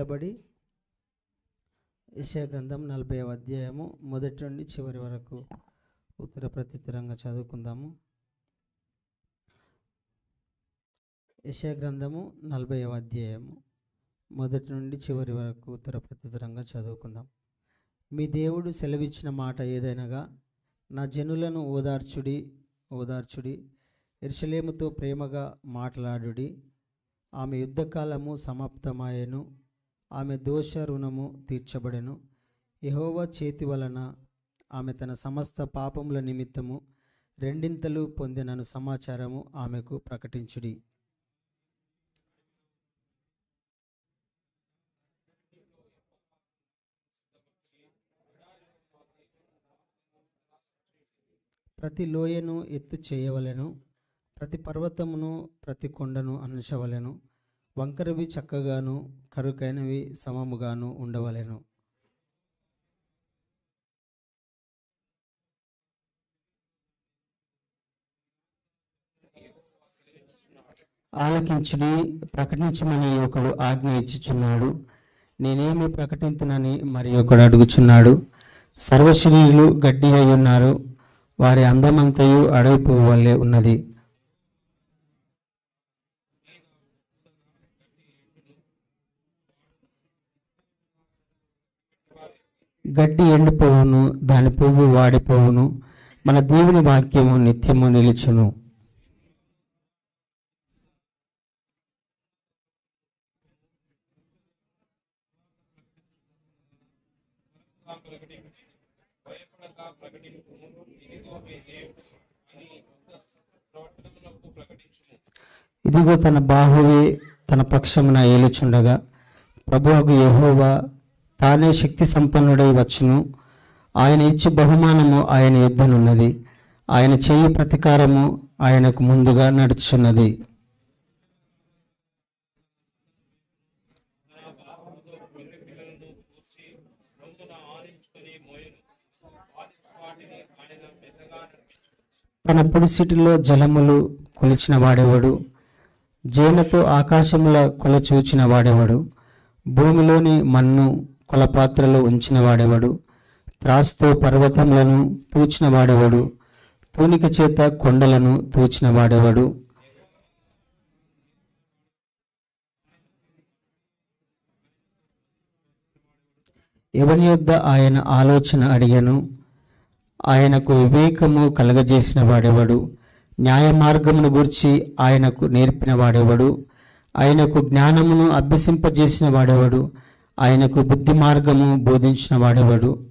నిలబడి యెషయా గ్రంథం నలభై అధ్యాయము మొదటి నుండి చివరి వరకు ఉత్తర ప్రత్యుత్తరంగా చదువుకుందాము. యెషయా గ్రంథము నలభై అధ్యాయము మొదటి నుండి చివరి వరకు ఉత్తర ప్రత్యుత్తరంగా చదువుకుందాం. మీ దేవుడు సెలవిచ్చిన మాట ఏదైనగా నా జనులను ఓదార్చుడి ఓదార్చుడి ఎర్షలేముతో ప్రేమగా మాట్లాడుడి ఆమె యుద్ధకాలము సమాప్తమాయను ఆమె దోష రుణము తీర్చబడెను. యెహోవా చేతి వలన ఆమె తన సమస్త పాపముల నిమిత్తము రెండింతలు పొందినను సమాచారము ఆమెకు ప్రకటించుడి. ప్రతి లోయను ఎత్తు చేయవలెను ప్రతి పర్వతమును ప్రతి కొండను అనుసవలెను వంకరవి చక్కగాను కరుకైనవి సమముగాను ఉండవలెను. ఆలకించుడి ప్రకటించమని ఒకడు ఆజ్ఞ ఇచ్చుచున్నాడు. నేనేమి ప్రకటించనని మరి ఒకడు అడుగుచున్నాడు. సర్వశరీరులు గడ్డి అయి ఉన్నారు. వారి అందమంతయు అడవి పువ్వు వల్లే ఉన్నది. గడ్డి ఎండిపోవును దాని పువ్వు వాడిపోవును మన దేవుని వాక్యము నిత్యము నిలుచును. ఇదిగో తన బాహువే తన పక్షమున ఏలుచుండగా ప్రభువుకు యహోవా తానే శక్తి సంపన్నుడై వచ్చును. ఆయన ఇచ్చు బహుమానము ఆయన యుద్ధనున్నది ఆయన చేయి ప్రతీకారము ఆయనకు ముందుగా నడుచున్నది తన పొడిసిటిలో జలములు కొలిచిన వాడేవాడు? జేనతో ఆకాశముల కొలచూచిన వాడేవాడు? భూమిలోని మన్ను కొలపాత్రలో ఉంచిన వాడెవడు త్రాస్తో పర్వతములను తూచిన వాడెవడు తూనిక చేత కొండలను తూచిన వాడెవడు ఎవని యొద్ద ఆయన ఆలోచన అడిగను? ఆయనకు వివేకము కలగజేసిన వాడెవడు న్యాయ మార్గమును గురించి ఆయనకు నేర్పిన వాడెవడు ఆయనకు జ్ఞానమును అభ్యసింపజేసిన వాడెవడు ఆయనకు బుద్ధి మార్గము బోధించిన వాడేవాడు?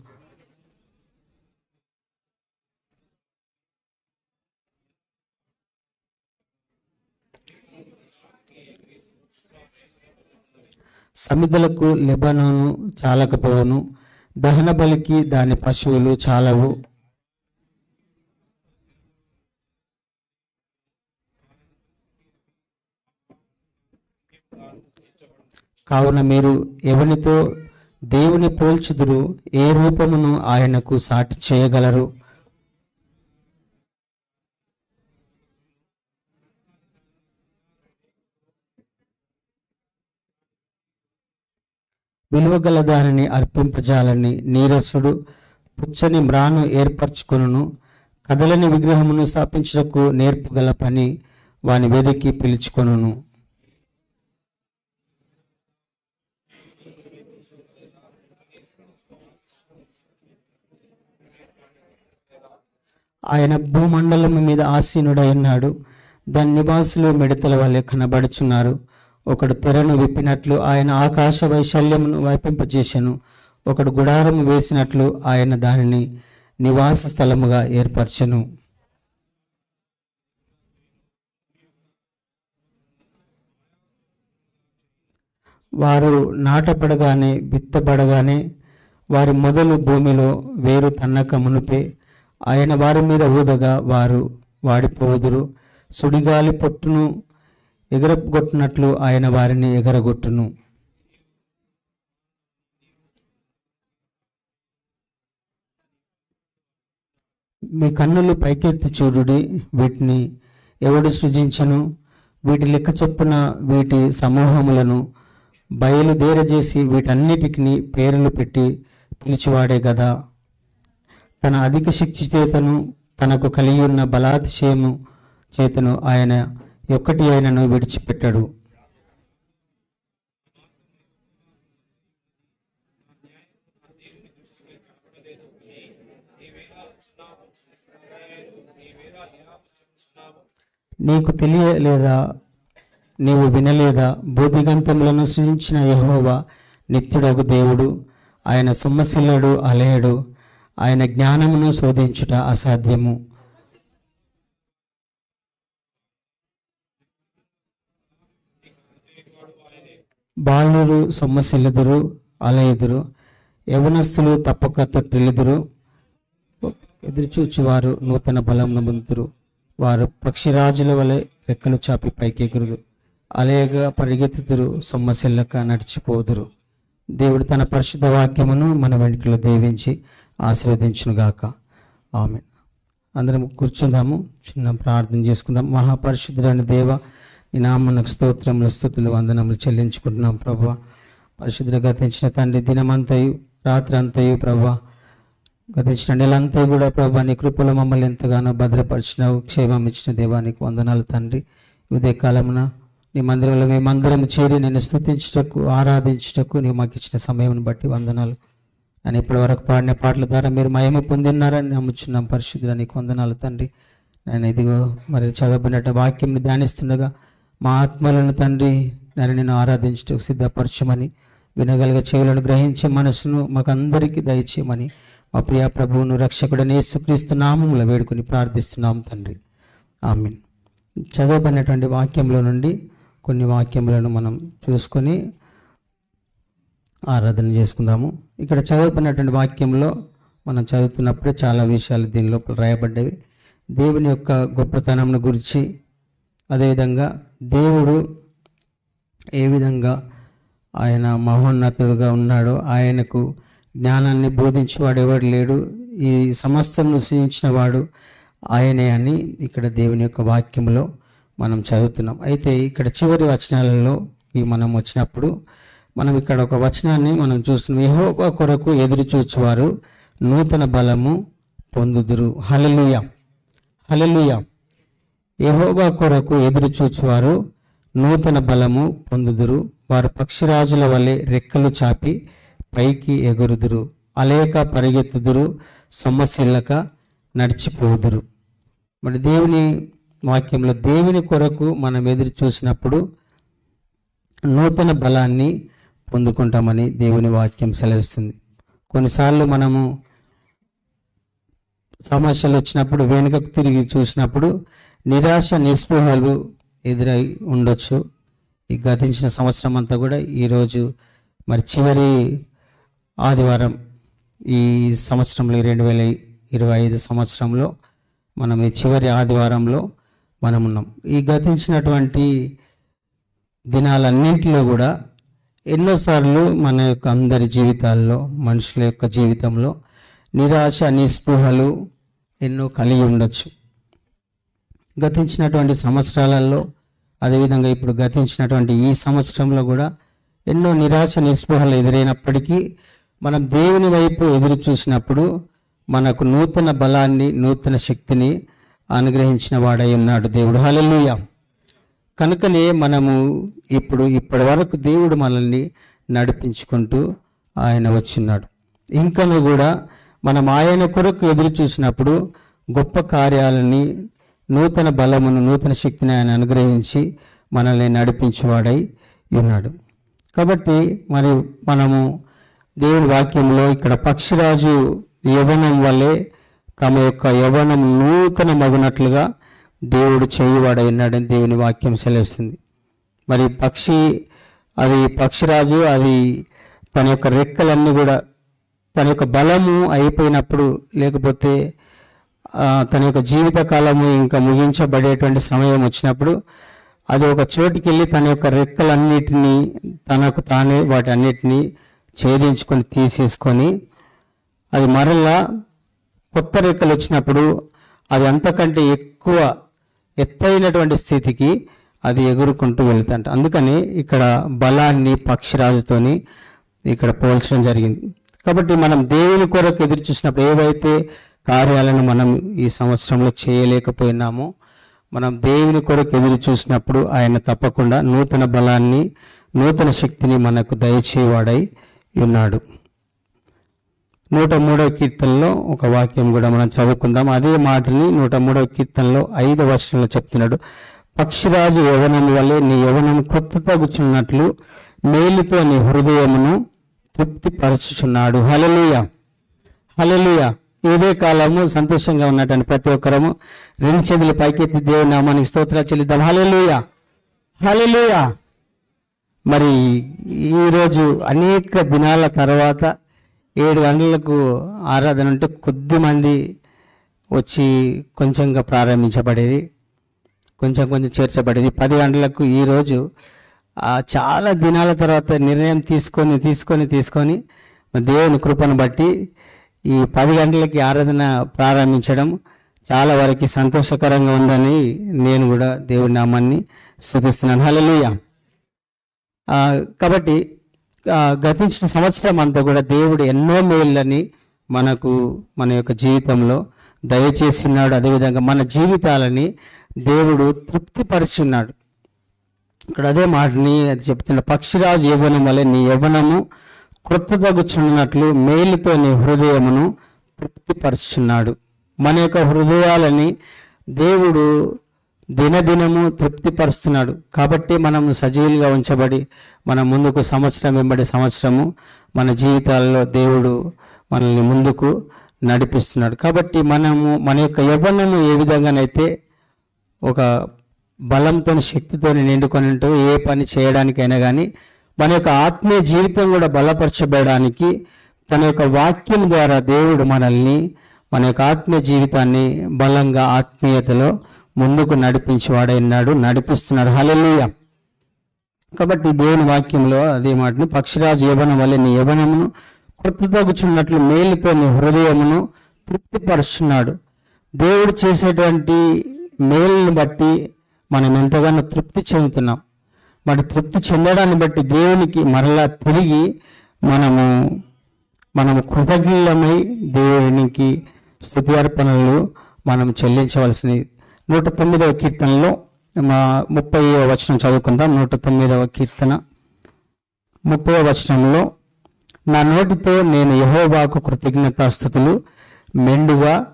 సమిధలకు లెబనోను చాలకపోవును. దహన బలికి దాని పశువులు చాలవు. కావున మీరు ఎవనితో దేవుని పోల్చుదురు ఏ రూపమును ఆయనకు సాటి చేయగలరు? విలువగల దానిని అర్పింపజాలని నీరసుడు పుచ్చని మ్రాను ఏర్పరచుకును కదలని విగ్రహమును స్థాపించుటకు నేర్పుగల పని వాని వేదికి పిలుచుకొనును. ఆయన భూమండలము మీద ఆసీనుడై ఉన్నాడు దాని నివాసులు మిడతల వల్లే కనబడుచున్నారు. ఒకడు తెరను విప్పినట్లు ఆయన ఆకాశ వైశాల్యమును వైపింపజేసెను. ఒకడు గుడారం వేసినట్లు ఆయన దానిని నివాస స్థలముగా ఏర్పరచను. వారు నాటపడగానే విత్తబడగానే వారి మొదలు భూమిలో వేరు తన్నక మునుపే ఆయన వారి మీద ఊదగా వారు వాడిపోదురు. సుడిగాలి పొట్టును ఎగరగొట్టినట్లు ఆయన వారిని ఎగరగొట్టును. మీ కన్నులు పైకెత్తి చూడుడి వీటిని. ఎవడు సృజించను? వీటి లెక్క చొప్పున వీటి సమూహములను బయలుదేరజేసి వీటన్నిటికి పేర్లు పెట్టి పిలిచివాడే కదా తన అధిక శక్తి చేతను తనకు కలిగి ఉన్న బలాతిశయము చేతను ఆయన ఒక్కటి ఆయనను విడిచిపెట్టాడు. నీకు తెలియలేదా? నీవు వినలేదా? బోధిగంతములను సృజించిన యహోవా నిత్యుడగు దేవుడు. ఆయన సొమ్మసిల్లడు అలయడు. ఆయన జ్ఞానమును శోధించుట అసాధ్యము. బాలురు సొమ్మసిల్లుదురు అలయుదురు యవనస్తులు తప్పక తొట్టిల్లుదురు ఎదురుచూచువారు నూతన బలం పొందుదురు వారు పక్షిరాజుల వలె రెక్కలు చాపి పైకి ఎగురుదు అలేగా పరిగెత్తుదురు సొమ్మసిల్లక నడిచిపోదురు. దేవుడు తన పరిశుద్ధ వాక్యమును మన వెంటలో దేవించి ఆశీర్వదించునుగాక. ఆమె అందరం కూర్చుందాము చిన్న ప్రార్థన చేసుకుందాం. మహాపరిశుద్ధుడైన దేవ నీ నామనకు స్తోత్రములు స్థుతులు వందనములు చెల్లించుకుంటున్నాం ప్రభా పరిశుద్ధులు గతించిన తండ్రి దినమంతయు రాత్రి అంతయు ప్రభా గతించిన నెలంతా కూడా ప్రభా నీ కృపలో మమ్మల్ని ఎంతగానో భద్రపరిచినావు. క్షేమం ఇచ్చిన దేవానికి వందనాలు తండ్రి. ఉదయ కాలమున నీ మందిరంలో మేమందరం చేరి నేను స్తుతించుటకు ఆరాధించుటకు నీవు మాకు ఇచ్చిన సమయం బట్టి వందనాలు నేను ఇప్పటి వరకు పాడిన పాటల ద్వారా మీరు మహిమ పొందిన్నారని నమ్ముచున్నాం. పరిశుద్ధులు నీకు వందనాలు తండ్రి. నేను ఇదిగో మరి చదవబడినట్టు వాక్యంని ధ్యానిస్తుండగా మా ఆత్మలను తండ్రి నేను నేను ఆరాధించుటకు సిద్ధపరచమని వినగలిగే చెవులను గ్రహించే మనసును మాకందరికీ దయచేయమని మా ప్రియ ప్రభువును రక్షకుడని యేసుక్రీస్తు వేడుకుని వేడుకొని ప్రార్థిస్తున్నాం తండ్రి. ఆమెన్. చదవబడినటువంటి వాక్యంలో నుండి కొన్ని వాక్యములను మనం చూసుకొని ఆరాధన చేసుకుందాము. ఇక్కడ చదువుకున్నటువంటి వాక్యంలో మనం చదువుతున్నప్పుడే చాలా విషయాలు దీని లోపల రాయబడ్డవి. దేవుని యొక్క గొప్పతనంను గురించి అదేవిధంగా దేవుడు ఏ విధంగా ఆయన మహోన్నతుడుగా ఉన్నాడో ఆయనకు జ్ఞానాన్ని బోధించేవాడు ఎవడు లేడు ఈ సమస్యను సృజించిన వాడు ఆయనే అని ఇక్కడ దేవుని యొక్క వాక్యంలో మనం చదువుతున్నాం. అయితే ఇక్కడ చివరి వచనాలలో ఈ మనం వచ్చినప్పుడు మనం ఇక్కడ ఒక వచనాన్ని మనం చూస్తున్నాం. యెహోవా కొరకు ఎదురు చూచువారు నూతన బలము పొందుదురు. హలలుయ హలలుయ యెహోవా కొరకు ఎదురు చూచువారు నూతన బలము పొందుదురు. వారు పక్షిరాజుల వలె రెక్కలు చాపి పైకి ఎగురుదురు. అలేక పరిగెత్తుదురు. సొమ్మసిల్లక నడిచిపోదురు. మరి దేవుని వాక్యంలో దేవుని కొరకు మనం ఎదురు చూసినప్పుడు నూతన బలాన్ని పొందుకుంటామని దేవుని వాక్యం సెలవిస్తుంది. కొన్నిసార్లు మనము సమస్యలు వచ్చినప్పుడు వెనుకకు తిరిగి చూసినప్పుడు నిరాశ నిస్పృహలు ఎదురై ఉండొచ్చు. ఈ గతించిన సంవత్సరం అంతా కూడా ఈరోజు మరి చివరి ఆదివారం ఈ సంవత్సరంలో రెండు వేల ఇరవై ఐదు సంవత్సరంలో మనం ఈ చివరి ఆదివారంలో మనం ఉన్నాం ఈ గతించినటువంటి దినాలన్నింటిలో కూడా ఎన్నోసార్లు మన యొక్క అందరి జీవితాల్లో మనుషుల యొక్క జీవితంలో నిరాశ నిస్పృహలు ఎన్నో కలిగి ఉండొచ్చు. గతించినటువంటి సంవత్సరాలలో అదేవిధంగా ఇప్పుడు గతించినటువంటి ఈ సంవత్సరంలో కూడా ఎన్నో నిరాశ నిస్పృహలు ఎదురైనప్పటికీ మనం దేవుని వైపు ఎదురు చూసినప్పుడు మనకు నూతన బలాన్ని నూతన శక్తిని అనుగ్రహించిన వాడై ఉన్నాడు దేవుడు. హల్లెలూయా. కనుకనే మనము ఇప్పుడు ఇప్పటి వరకు దేవుడు మనల్ని నడిపించుకుంటూ ఆయన వచ్చిన్నాడు ఇంకను కూడా మనం ఆయన కొరకు ఎదురు చూసినప్పుడు గొప్ప కార్యాలని నూతన బలమును నూతన శక్తిని ఆయన అనుగ్రహించి మనల్ని నడిపించేవాడై ఉన్నాడు. కాబట్టి మరి మనము దేవుని వాక్యంలో ఇక్కడ పక్షిరాజు యవనం వల్లే తమ యొక్క యవనం నూతన మగునట్లుగా దేవుడు చేయువాడైనాడని దేవుని వాక్యం సెలవుస్తుంది. మరి పక్షి అది పక్షిరాజు అది తన యొక్క రెక్కలన్నీ కూడా తన యొక్క బలము అయిపోయినప్పుడు లేకపోతే తన యొక్క జీవిత కాలము ఇంకా ముగించబడేటువంటి సమయం వచ్చినప్పుడు అది ఒక చోటికి వెళ్ళి తన యొక్క రెక్కలన్నిటినీ తనకు తానే వాటి అన్నిటినీ ఛేదించుకొని తీసేసుకొని అది మరలా కొత్త రెక్కలు వచ్చినప్పుడు అది అంతకంటే ఎక్కువ ఎత్తైనటువంటి స్థితికి అది ఎగురుకుంటూ వెళుతుంట. అందుకని ఇక్కడ బలాన్ని పక్షిరాజుతోని ఇక్కడ పోల్చడం జరిగింది. కాబట్టి మనం దేవుని కొరకు ఎదురు చూసినప్పుడు ఏవైతే కార్యాలను మనం ఈ సంవత్సరంలో చేయలేకపోయినామో మనం దేవుని కొరకు ఎదురు చూసినప్పుడు ఆయన తప్పకుండా నూతన బలాన్ని నూతన శక్తిని మనకు దయచేవాడై ఉన్నాడు. నూట మూడవ కీర్తనలో ఒక వాక్యం కూడా మనం చదువుకుందాం. అదే మాటని నూట మూడవ కీర్తనలో ఐదు వర్షంలో చెప్తున్నాడు. పక్షిరాజు యవనం వల్లే నీ యవనం క్రొత్త తగుచున్నట్లు మేలుతో నీ హృదయమును తృప్తిపరచుచున్నాడు. హలలుయ హలలుయ ఇదే కాలము సంతోషంగా ఉన్నటువంటి ప్రతి ఒక్కరము రెండు చేతులు పైకెత్తి దేవుని నామానికి స్తోత్రాలు చెల్లిద్దాం. హలలుయ హలలుయ మరి ఈరోజు అనేక దినాల తర్వాత ఏడు గంటలకు ఆరాధన ఉంటే కొద్ది మంది వచ్చి కొంచెంగా ప్రారంభించబడేది కొంచెం కొంచెం చేర్చబడేది. పది గంటలకు ఈరోజు ఆ, చాలా దినాల తర్వాత నిర్ణయం తీసుకొని తీసుకొని తీసుకొని దేవుని కృపను బట్టి ఈ పది గంటలకి ఆరాధన ప్రారంభించడం చాలా వరకు సంతోషకరంగా ఉందని నేను కూడా దేవుడి నామాన్ని స్థుతిస్తున్నాను. హల్లెలూయా. కాబట్టి గతించిన సంవత్సరం అంతా కూడా దేవుడు ఎన్నో మేళ్ళని మనకు మన యొక్క జీవితంలో దయచేస్తున్నాడు. అదేవిధంగా మన జీవితాలని దేవుడు తృప్తిపరుచున్నాడు. ఇక్కడ అదే మాటని అది చెప్తున్న పక్షిరాజు యవ్వనం వల్ల నీ యవ్వనము కృతదగుచున్నట్లు మేలుతో నీ హృదయమును తృప్తిపరుచున్నాడు. మన యొక్క హృదయాలని దేవుడు దినదినము తృప్తిపరుస్తున్నాడు. కాబట్టి మనం సజీవులుగా ఉంచబడి మన ముందుకు సంవత్సరం వెంబడి సంవత్సరము మన జీవితాల్లో దేవుడు మనల్ని ముందుకు నడిపిస్తున్నాడు. కాబట్టి మనము మన యొక్క యవ్వనము ఏ విధంగానైతే ఒక బలంతో శక్తితో నిండుకొని ఉంటూ ఏ పని చేయడానికైనా కానీ మన యొక్క ఆత్మీయ జీవితం కూడా బలపరచబడడానికి తన యొక్క వాక్యం ద్వారా దేవుడు మనల్ని మన యొక్క ఆత్మీయ జీవితాన్ని బలంగా ఆత్మీయతలో ముందుకు నడిపించేవాడైనాడు నడిపిస్తున్నాడు. హల్లెలూయా. కాబట్టి దేవుని వాక్యంలో అదే మాటను పక్షిరాజు యవనం వల్ల నీ యవనమును కృత తగ్గుచున్నట్లు మేలుతో నీ హృదయమును తృప్తిపరుచున్నాడు. దేవుడు చేసేటువంటి మేలుని బట్టి మనం ఎంతగానో తృప్తి చెందుతున్నాం. మరి తృప్తి చెందడాన్ని బట్టి దేవునికి మరలా తిరిగి మనము మనము కృతజ్ఞులమై దేవునికి స్థుతి అర్పణలు మనం చెల్లించవలసినది నూట తొమ్మిదవ కీర్తనలో మా ముప్పై వచనం చదువుకుందాం. నూట తొమ్మిదవ కీర్తన. ముప్పై వచనంలో నా నోటితో నేను యహోబాకు కృతజ్ఞతాస్థుతులు మెండుగా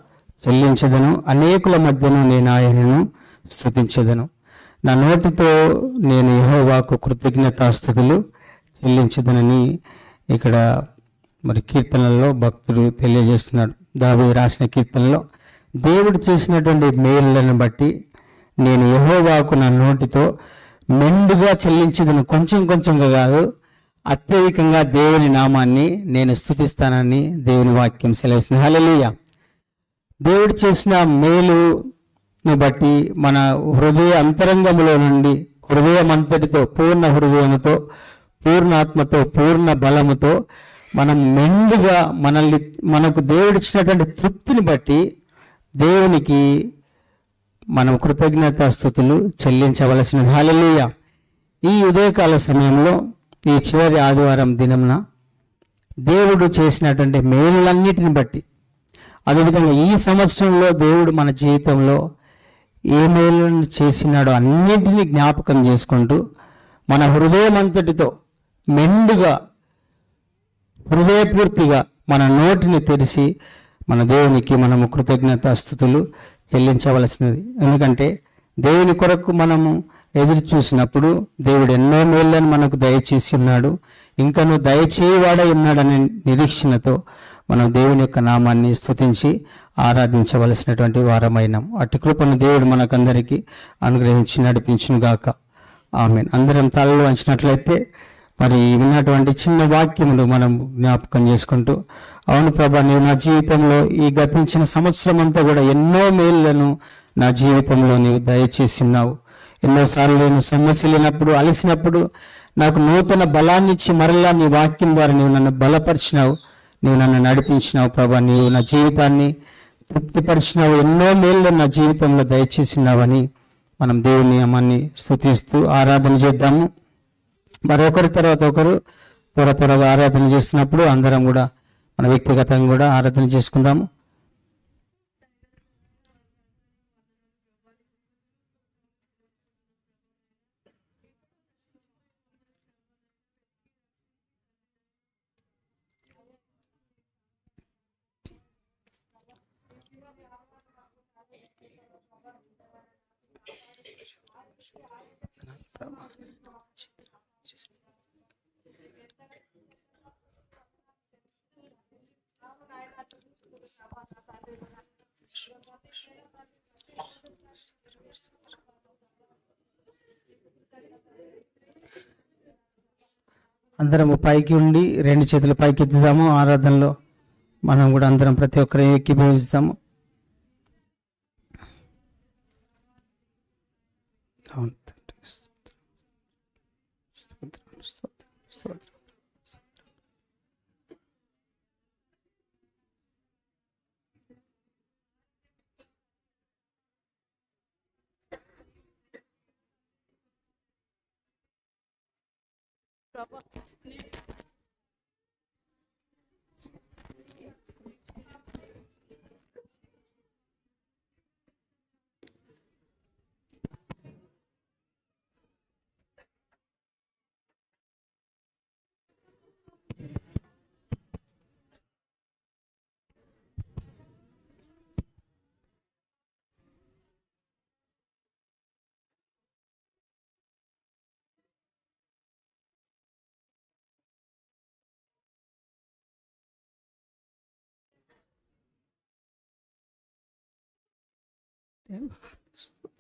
చెల్లించదను. అనేకుల మధ్యను నేను ఆయనను స్థుతించదను నా నోటితో నేను యహోవాకు కృతజ్ఞతాస్థుతులు చెల్లించదనని ఇక్కడ మరి కీర్తనల్లో భక్తుడు తెలియజేస్తున్నాడు. దావి రాసిన కీర్తనలో దేవుడు చేసినటువంటి మేలులను బట్టి నేను యహోవాకు నా నోటితో మెండుగా చెల్లించదను. కొంచెం కొంచెంగా కాదు అత్యధికంగా దేవుని నామాన్ని నేను స్థుతిస్తానని దేవుని వాక్యం సెలవుస్తుంది. హల్లెలూయా. దేవుడు చేసిన మేలును బట్టి మన హృదయ అంతరంగములో నుండి హృదయం అంతటితో పూర్ణ హృదయముతో పూర్ణాత్మతో పూర్ణ బలముతో మనం మెండుగా మనల్ని మనకు దేవుడిచ్చినటువంటి తృప్తిని బట్టి దేవునికి మనం కృతజ్ఞతాస్థుతులు చెల్లించవలసిన హాలెలూయ ఈ ఉదయకాల సమయంలో ఈ చివరి ఆదివారం దినంన దేవుడు చేసినటువంటి మేలులన్నిటిని బట్టి అదేవిధంగా ఈ సంవత్సరంలో దేవుడు మన జీవితంలో ఏ మేలులను చేసినాడో అన్నింటినీ జ్ఞాపకం చేసుకుంటూ మన హృదయం అంతటితో మెండుగా హృదయపూర్తిగా మన నోటిని తెరిచి మన దేవునికి మనము కృతజ్ఞతాస్థుతులు చెల్లించవలసినది. ఎందుకంటే దేవుని కొరకు మనము ఎదురు చూసినప్పుడు దేవుడు ఎన్నో మేళ్ళను మనకు దయచేసి ఉన్నాడు. ఇంకను దయచేయవాడై ఉన్నాడనే నిరీక్షణతో మనం దేవుని యొక్క నామాన్ని స్థుతించి ఆరాధించవలసినటువంటి వారమైనాం. అటు కృపను దేవుడు మనకందరికీ అనుగ్రహించి నడిపించునుగాక. ఆమె అందరం తలలో వంచినట్లయితే మరి విన్నటువంటి చిన్న వాక్యములు మనం జ్ఞాపకం చేసుకుంటూ అవును ప్రభా నీవు నా జీవితంలో ఈ గతించిన సంవత్సరం అంతా కూడా ఎన్నో మేలులను నా జీవితంలో నీవు దయచేసి ఉన్నావు ఎన్నోసార్లు నేను లేనప్పుడు అలసినప్పుడు నాకు నూతన బలాన్ని ఇచ్చి మరలా నీ వాక్యం ద్వారా నీవు నన్ను బలపరిచినావు నీవు నన్ను నడిపించినావు ప్రభా నీవు నా జీవితాన్ని తృప్తిపరిచినావు ఎన్నో మేళ్ళు నా జీవితంలో దయచేసి ఉన్నావని మనం దేవుని నియమాన్ని స్థుతిస్తూ ఆరాధన చేద్దాము. మరొకరి తర్వాత ఒకరు త్వర త్వరగా ఆరాధన చేస్తున్నప్పుడు అందరం కూడా మన వ్యక్తిగతంగా కూడా ఆరాధన చేసుకుందాము. అందరం పైకి ఉండి రెండు చేతులు పైకి ఎత్తుదాము ఆరాధనలో మనం కూడా అందరం ప్రతి ఒక్కరిని ఎక్కిభవిస్తాము అవును తండ్రి. స్తోత్రం, స్తోత్రం, స్తోత్రం. దేవానికి Damn, There.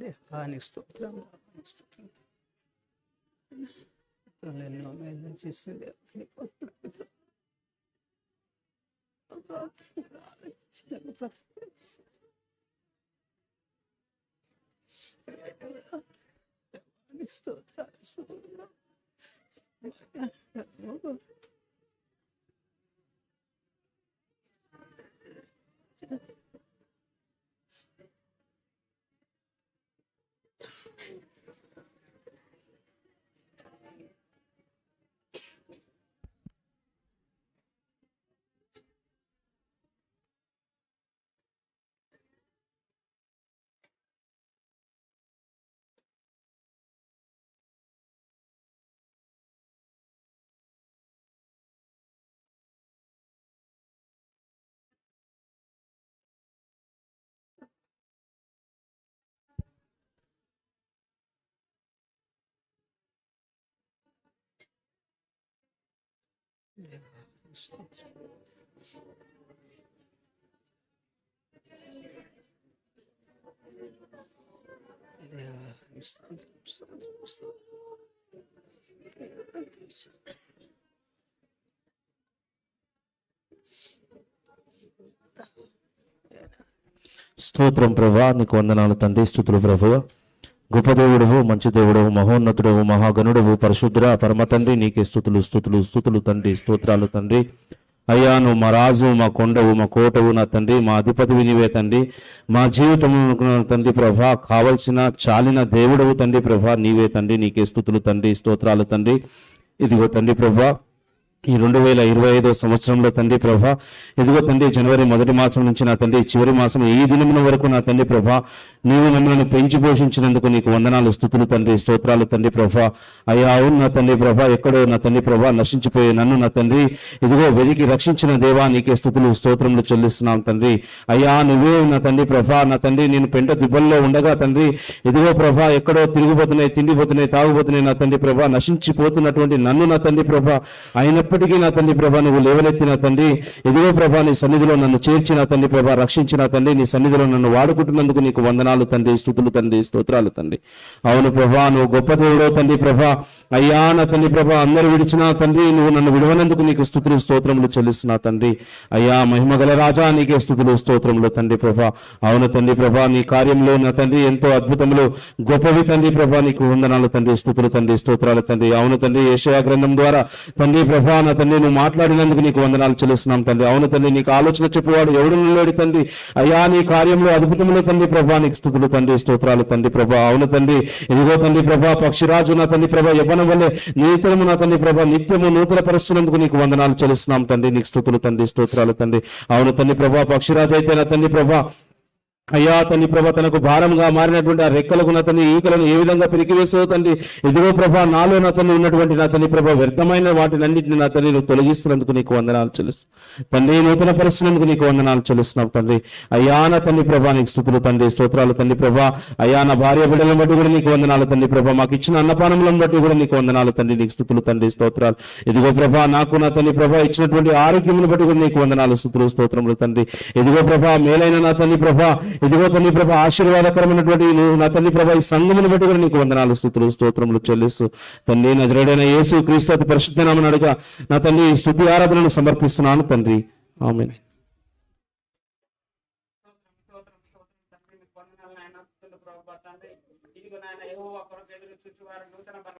దేవానికి స్తోత్రం. తను ఎన్నో మేలు చేసిన దేవానికి వందనాలు. ప్రార్థన ఆలకించిన ప్రార్థన. దేవానికి స్తోత్రాలు, స్తోత్రాలు. దేవానికి స్తోత్రం. దేవానికి స్తోత్రం, స్తోత్రం, స్తోత్రం. దేవానికి స్తోత్రం. స్తోత్రం ప్రభా నీకు వందనాలు తండ్రి స్థుతులు ప్రభు గొప్ప దేవుడవు మంచి దేవుడవు మహోన్నతుడవు మహాగణుడవు పరిశుద్ధుడ పరమ తండ్రి నీకే స్థుతులు స్థుతులు స్థుతులు తండ్రి స్తోత్రాలు తండ్రి. అయ్యా నువ్వు మా రాజు మా కొండవు మా కోటవు నా తండ్రి మా అధిపతివి నీవే తండ్రి. మా జీవితము తండ్రి ప్రభా కావలసిన చాలిన దేవుడవు తండ్రి ప్రభా నీవే తండ్రి నీకే స్థుతులు తండ్రి స్తోత్రాలు తండ్రి. ఇదిగో తండ్రి ప్రభా ఈ రెండు వేల ఇరవై ఐదో సంవత్సరంలో తండ్రి ప్రభా ఇదిగో తండ్రి జనవరి మొదటి మాసం నుంచి నా తండ్రి చివరి మాసం ఈ దినమున వరకు నా తండ్రి ప్రభా నీవు మమ్మల్ని పెంచి పోషించినందుకు నీకు వందనాలు స్థుతులు తండ్రి స్తోత్రాలు తండ్రి ప్రభా. అయ్యా అవును నా తండ్రి ప్రభా ఎక్కడో నా తండ్రి ప్రభా నశించిపోయే నన్ను నా తండ్రి. ఇదిగో వెలికి రక్షించిన దేవా నీకే స్థుతులు స్తోత్రములు చెల్లిస్తున్నాం తండ్రి. అయ్యా నువ్వే నా తండ్రి ప్రభా నా తండ్రి నేను పెంట దిబ్బల్లో ఉండగా తండ్రి. ఇదిగో ప్రభా ఎక్కడో తిరిగిపోతున్నాయి తిండిపోతున్నాయి తాగుపోతున్నాయి నా తండ్రి ప్రభా. నశించిపోతున్నటువంటి నన్ను నా తండ్రి ప్రభా. అయినప్పటికీ నా తండ్రి ప్రభా నువ్వు లేవనెత్తిన తండ్రి. ఇదిగో ప్రభా నీ సన్నిధిలో నన్ను చేర్చిన తండ్రి ప్రభా రక్షించిన తండ్రి. నీ సన్నిధిలో నన్ను వాడుకుంటున్నందుకు నీకు వందన వందనాలు తండ్రి స్థుతులు తండ్రి స్తోత్రాలు తండ్రి. అవును ప్రభా నువ్వు గొప్ప దేవుడో తండ్రి ప్రభా. అయ్యా నా తండ్రి ప్రభా అందరు విడిచిన తండ్రి నువ్వు నన్ను విడవనందుకు నీకు స్థుతులు స్తోత్రములు చెల్లిస్తున్నా తండ్రి. అయ్యా మహిమగల రాజా నీకే స్థుతులు స్తోత్రములు తండ్రి ప్రభా. అవును తండ్రి ప్రభా నీ కార్యంలో నా తండ్రి ఎంతో అద్భుతములు. గొప్పవి తండ్రి ప్రభా నీకు వందనాలు తండ్రి స్థుతులు తండ్రి స్తోత్రాలు తండ్రి. అవును తండ్రి ఏషయా గ్రంథం ద్వారా తండ్రి ప్రభా నా తండ్రి నువ్వు మాట్లాడినందుకు నీకు వందనాలు చెల్లిస్తున్నాం తండ్రి. అవును తండ్రి నీకు ఆలోచన చెప్పేవాడు ఎవడు లేడు తండ్రి. అయ్యా నీ కార్యంలో అద్భుతములు తండ్రి ప్రభా నీకు స్థుతులు తండ్రి స్తోత్రాలు తండ్రి ప్రభా. అవును తండ్రి ఇదిగో తండ్రి ప్రభా పక్షిరాజు నా తండ్రి ప్రభా యవ్వనం వల్లే నీతరము నా తండ్రి ప్రభా నిత్యము నూతన పరుస్తున్నందుకు నీకు వందనాలు చెల్లిస్తున్నాం తండ్రి. నీకు స్థుతులు తండ్రి స్తోత్రాలు తండ్రి. అవును తండ్రి ప్రభా పక్షిరాజు అయితే నా తండ్రి ప్రభా అయ్యా తండ్రి ప్రభా తనకు భారంగా మారినటువంటి ఆ రెక్కలకు నా తండ్రి ఈకలను ఏ విధంగా పిరికివేసో తండ్రి ఇదిగో ప్రభా నాలో నా తను ఉన్నటువంటి నా తండ్రి ప్రభా వ్యర్థమైన వాటినన్నింటిని నా తల్లి నువ్వు తొలగిస్తున్నందుకు నీకు వందనాలు చెల్లిస్తు తండ్రి నూతన పరుస్తున్నందుకు నీకు వందనాలు చెల్లిస్తున్నావు తండ్రి అయ్యా నా తండ్రి ప్రభా నీకు స్థుతులు తండ్రి స్తోత్రాలు తండ్రి ప్రభా. అయ్యా నా భార్య బిడ్డలను బట్టి కూడా నీకు వందనాలు తండ్రి ప్రభా. మాకు ఇచ్చిన అన్నపానములను బట్టి కూడా నీకు వందనాలు తండ్రి నీకు స్థుతులు తండ్రి స్తోత్రాలు. ఇదిగో ప్రభా నాకు నా తల్లి ప్రభా ఇచ్చినటువంటి ఆరోగ్యమును బట్టి కూడా నీకు వందనాలు స్థుతులు స్తోత్రములు తండ్రి. ఇదిగో ప్రభా మేలైన నా తల్లి ప్రభా ఇదిగో తల్లి ప్రభా ఆశీర్వాదకరమైనటువంటి నా తండ్రి ప్రభా ఈ సంఘమును బట్టి కూడా నీకు వందనాలు స్థుతులు స్తోత్రములు చెల్లిస్తూ. తండ్రి నజరుడైన యేసు క్రీస్తు అతి పరిశుద్ధ అడుగా. నా తల్లి స్థుతి ఆరాధనను సమర్పిస్తున్నాను తండ్రి. ఆమె